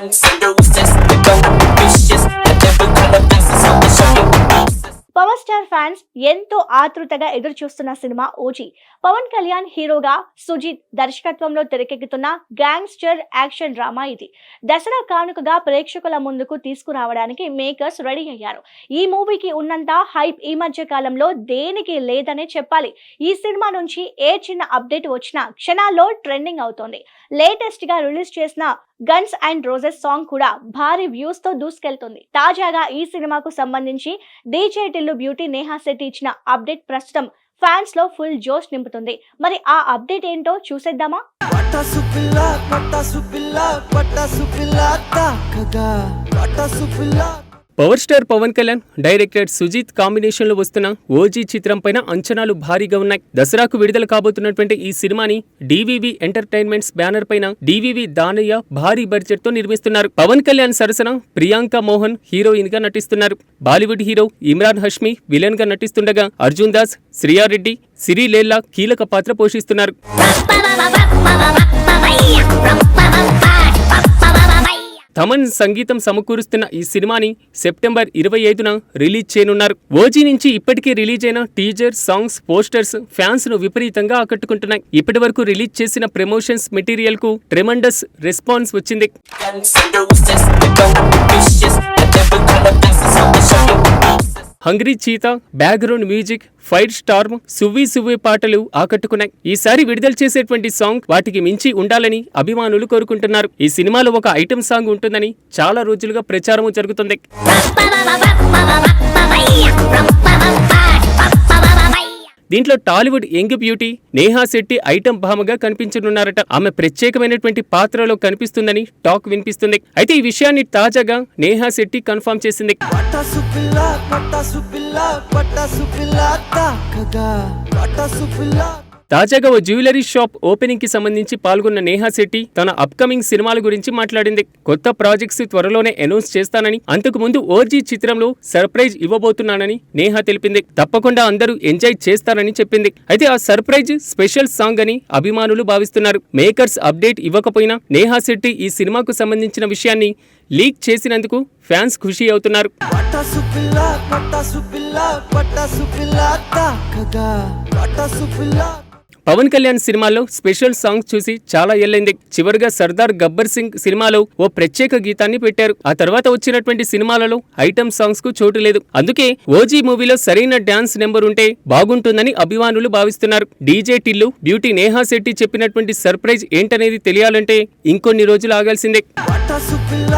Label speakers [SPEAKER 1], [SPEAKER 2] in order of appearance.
[SPEAKER 1] man seduces. The gun ambitious, the devil all the fences on the
[SPEAKER 2] shoulder. Star fans ఎంతో ఆతృతగా ఎదురు చూస్తున్న cinema OG. Pawan Kalyan హీరోగా సుజిత్ దర్శకత్వంలో తెరకెక్కుతున్న గ్యాంగ్స్టర్ యాక్షన్ డ్రామా ఇది. దసరా కానుకగా ప్రేక్షకుల ముందుకు తీసుకురావడానికి మేకర్స్ రెడీ అయ్యారు. ఈ మూవీకి ఉన్నంత హైప్ ఈ మధ్య కాలంలో దేనికి లేదనే చెప్పాలి. ఈ సినిమా నుంచి ఏ చిన్న అప్డేట్ వచ్చినా క్షణాల్లో ట్రెండింగ్ అవుతోంది. లేటెస్ట్గా రిలీజ్ చేసిన గన్స్ అండ్ రోజెస్ సాంగ్ కూడా భారీ వ్యూస్తో దూసుకెళ్తుంది. తాజాగా ఈ సినిమాకు సంబంధించి డీజే టిల్లు బ్యూటీ నేహా శెట్టి ఇచ్చిన అప్డేట్ ప్రస్తుతం ఫ్యాన్స్లో ఫుల్ జోష్ నింపుతుంది. మరి ఆ అప్డేట్ ఏంటో చూసేద్దామా?
[SPEAKER 3] పటాసు పిల్ల.
[SPEAKER 4] Power star Pawan Kalyan director Sujeeth కాంబినేషన్లో వస్తున్న ఓజీ చిత్రం పైన అంచనాలు భారీగా ఉన్నాయి. దసరాకు విడుదల కాబోతున్నటువంటి ఈ సినిమాని డివివి ఎంటర్టైన్మెంట్స్ బ్యానర్ పైన డివివి దానయ్య భారీ బడ్జెట్తో నిర్మిస్తున్నారు. పవన్ కళ్యాణ్ సరసన ప్రియాంక మోహన్ హీరోయిన్గా నటిస్తున్నారు. బాలీవుడ్ హీరో ఇమ్రాన్ హష్మి విలన్గా నటిస్తుండగా అర్జున్ దాస్ శ్రియారెడ్డి సిరి లేల్లా కీలక పాత్ర పోషిస్తున్నారు. తమన్ సంగీతం సమకూరుస్తున్న ఈ సినిమాని సెప్టెంబర్ ఇరవై ఐదున రిలీజ్ చేయనున్నారు. ఓజీ నుంచి ఇప్పటికే రిలీజ్ అయిన టీజర్ సాంగ్స్ పోస్టర్స్ ఫ్యాన్స్ను విపరీతంగా ఆకట్టుకుంటున్నాయి. ఇప్పటి వరకు రిలీజ్ చేసిన ప్రమోషన్స్ మెటీరియల్కు ట్రెమండస్ రెస్పాన్స్ వచ్చింది. Hungry cheetah background music fire storm సువ్వి సువ్వి పాటలు ఆకట్టుకున్నాయి. ఈసారి విడుదల చేసేటువంటి సాంగ్ వాటికి మించి ఉండాలని అభిమానులు కోరుకుంటున్నారు. ఈ సినిమాలో ఒక ఐటెం సాంగ్ ఉంటుందని చాలా రోజులుగా ప్రచారం జరుగుతుంది. దీంట్లో Tollywood young beauty Neha Shetty item భామగా కనిపించనున్నారట. ఆమె ప్రత్యేకమైనటువంటి పాత్రలో కనిపిస్తుందని టాక్ వినిపిస్తుంది. అయితే ఈ విషయాన్ని తాజాగా నేహా శెట్టి కన్ఫర్మ్ చేసింది. తాజాగా ఓ జ్యువెలరీ షాప్ ఓపెనింగ్కి సంబంధించి పాల్గొన్న నేహా శెట్టి తన అప్కమింగ్ సినిమాల గురించి మాట్లాడింది. కొత్త ప్రాజెక్ట్స్ త్వరలోనే అనౌన్స్ చేస్తానని అంతకు ముందు ఓర్జీ చిత్రంలో సర్ప్రైజ్ ఇవ్వబోతున్నానని నేహా తెలిపింది. తప్పకుండా అందరూ ఎంజాయ్ చేస్తారని చెప్పింది. అయితే ఆ సర్ప్రైజ్ స్పెషల్ సాంగ్ అని అభిమానులు భావిస్తున్నారు. మేకర్స్ అప్డేట్ ఇవ్వకపోయినా నేహా శెట్టి ఈ సినిమాకు సంబంధించిన విషయాన్ని లీక్ చేసినందుకు ఫ్యాన్స్ ఖుషి అవుతున్నారు.
[SPEAKER 3] పటాసు పిల్ల.
[SPEAKER 4] పవన్ కళ్యాణ్ సినిమాలో స్పెషల్ సాంగ్స్ చూసి చాలా ఏళ్ళైంది. చివరిగా సర్దార్ గబ్బర్ సింగ్ సినిమాలో ఓ ప్రత్యేక గీతాన్ని పెట్టారు. ఆ తర్వాత వచ్చినటువంటి సినిమాలలో ఐటమ్ సాంగ్స్కు చోటు లేదు. అందుకే ఓజీ మూవీలో సరైన డాన్స్ నెంబర్ ఉంటే బాగుంటుందని అభిమానులు భావిస్తున్నారు. డీజే టిల్లు బ్యూటీ నేహా శెట్టి చెప్పినటువంటి సర్ప్రైజ్ ఏంటనేది తెలియాలంటే ఇంకొన్ని రోజులు ఆగాల్సిందే.
[SPEAKER 3] పటాసు పిల్ల